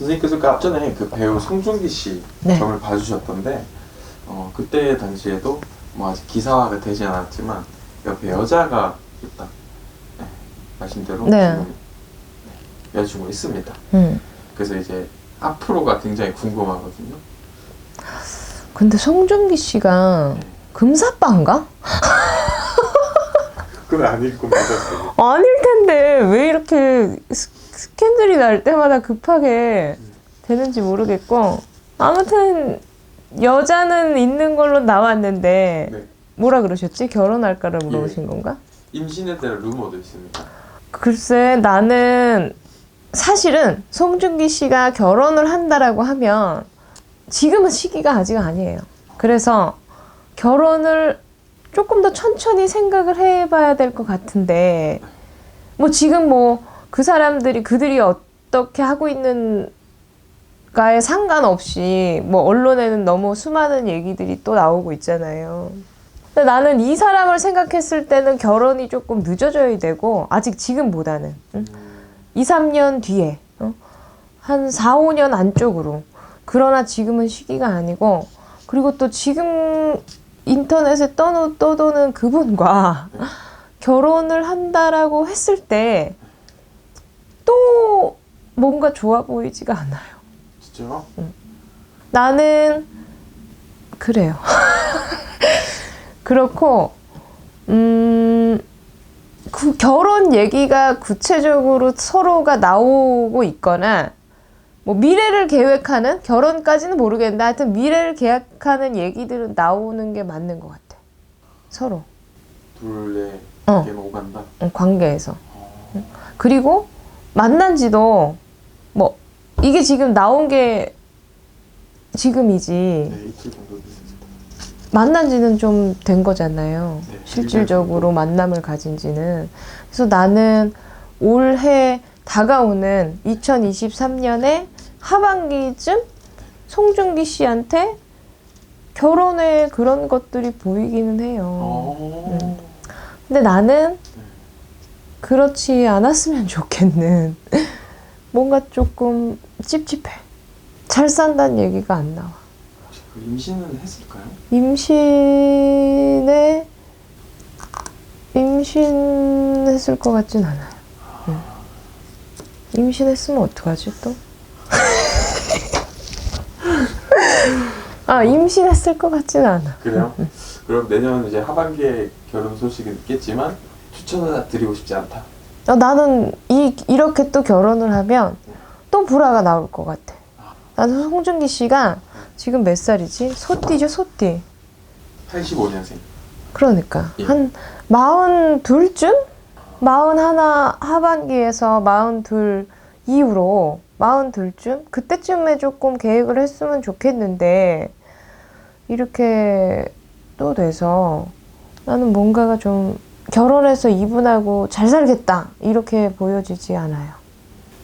선생님께서 그 앞전에 그 배우 송중기 씨 네. 점을 봐주셨던데 어, 그때 당시에도 뭐 아직 기사화가 되지 않았지만 옆에 여자가 있다. 네, 말씀대로 네. 지금 네, 여자친구 가 있습니다. 음. 그래서 이제 앞으로가 굉장히 궁금하거든요. 근데 송중기 씨가 네. 금사빠인가? 그건 아닐 겁니다. 선생님. 아닐 텐데 왜 이렇게 스, 스캔들이 날 때마다 급하게 되는지 모르겠고 아무튼 여자는 있는 걸로 나왔는데 네. 뭐라 그러셨지? 결혼할까를 물어보신 예. 건가? 임신에 대한 루머도 있습니다. 글쎄 나는 사실은 송중기 씨가 결혼을 한다라고 하면 지금은 시기가 아직 아니에요. 그래서 결혼을 조금 더 천천히 생각을 해봐야 될 것 같은데 뭐 지금 뭐 그 사람들이 그들이 어떻게 하고 있는가에 상관없이 뭐 언론에는 너무 수많은 얘기들이 또 나오고 있잖아요. 근데 나는 이 사람을 생각했을 때는 결혼이 조금 늦어져야 되고 아직 지금보다는 응? 2, 3년 뒤에 어? 한 4, 5년 안쪽으로 그러나 지금은 시기가 아니고 그리고 또 지금 인터넷에 떠도, 떠도는 그분과 결혼을 한다라고 했을 때 또 뭔가 좋아 보이지가 않아요. 진짜요? 나는 그래요. 그렇고 음. 그 결혼 얘기가 구체적으로 서로가 나오고 있거나 뭐 미래를 계획하는 결혼까지는 모르겠는데 하여튼 미래를 계획하는 얘기들은 나오는 게 맞는 것 같아. 서로 둘의 어. 게 오간다. 어, 관계에서. 어. 그리고 만난 지도 뭐 이게 지금 나온 게 지금이지 네, 이틀 정도 됐습니다. 만난 지는 좀 된 거잖아요. 네, 실질적으로 만남을 가진 지는. 그래서 나는 올해 다가오는 2023년의 하반기쯤 송중기 씨한테 결혼의 그런 것들이 보이기는 해요. 어. 근데 나는 그렇지 않았으면 좋겠는 뭔가 조금 찝찝해. 잘 산다는 얘기가 안 나와. 혹시 그 임신은 했을까요? 임신에 임신했을 것 같진 않아요. 응. 임신했으면 어떡하지 또? 아 임신했을 것 같진 않아. 그래요? 그럼 내년 이제 하반기에 결혼 소식은 있겠지만 추천을 드리고 싶지 않다. 어, 나는 이 이렇게 또 결혼을 하면 또 불화가 나올 것 같아. 나는 송중기 씨가 지금 몇 살이지? 소띠죠 소띠. 85년생. 그러니까 예. 한 마흔 둘쯤? 마흔 하나 하반기에서 마흔 둘 이후로 마흔 둘쯤 그때쯤에 조금 계획을 했으면 좋겠는데 이렇게 또 돼서 나는 뭔가가 좀 결혼해서 이분하고 잘 살겠다 이렇게 보여지지 않아요.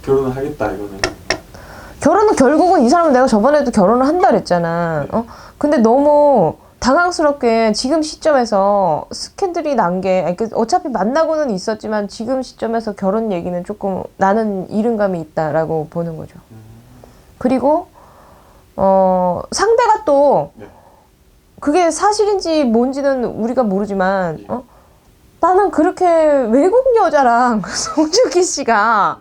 결혼을 하겠다 이거는. 결혼은 결국은 이 사람은 내가 저번에도 결혼을 한다 그랬잖아. 어? 근데 너무 당황스럽게 지금 시점에서 스캔들이 난 게 어차피 만나고는 있었지만 지금 시점에서 결혼 얘기는 조금 나는 이른감이 있다라고 보는 거죠. 음. 그리고 어 상대가 또 네. 그게 사실인지 뭔지는 우리가 모르지만 예. 어? 나는 그렇게 외국 여자랑 송중기 씨가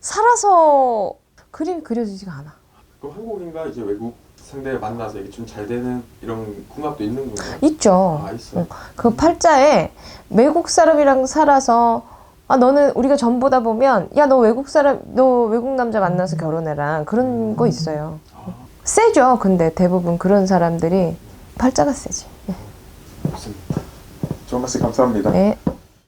살아서 그림이 그려지지가 않아. 그럼 한국인과 이제 외국 상대를 만나서 이게 좀 잘 되는 이런 궁합도 있는 건가요? 있죠. 아 있어요. 응. 그 팔자에 외국 사람이랑 살아서 아 너는 우리가 전보다 보면 야 너 외국 사람 너 외국 남자 만나서 결혼해라 그런 거 있어요. 아, 세죠. 근데 대부분 그런 사람들이 팔자가 세지. 좋습니다. 좋은 말씀 감사합니다. 네.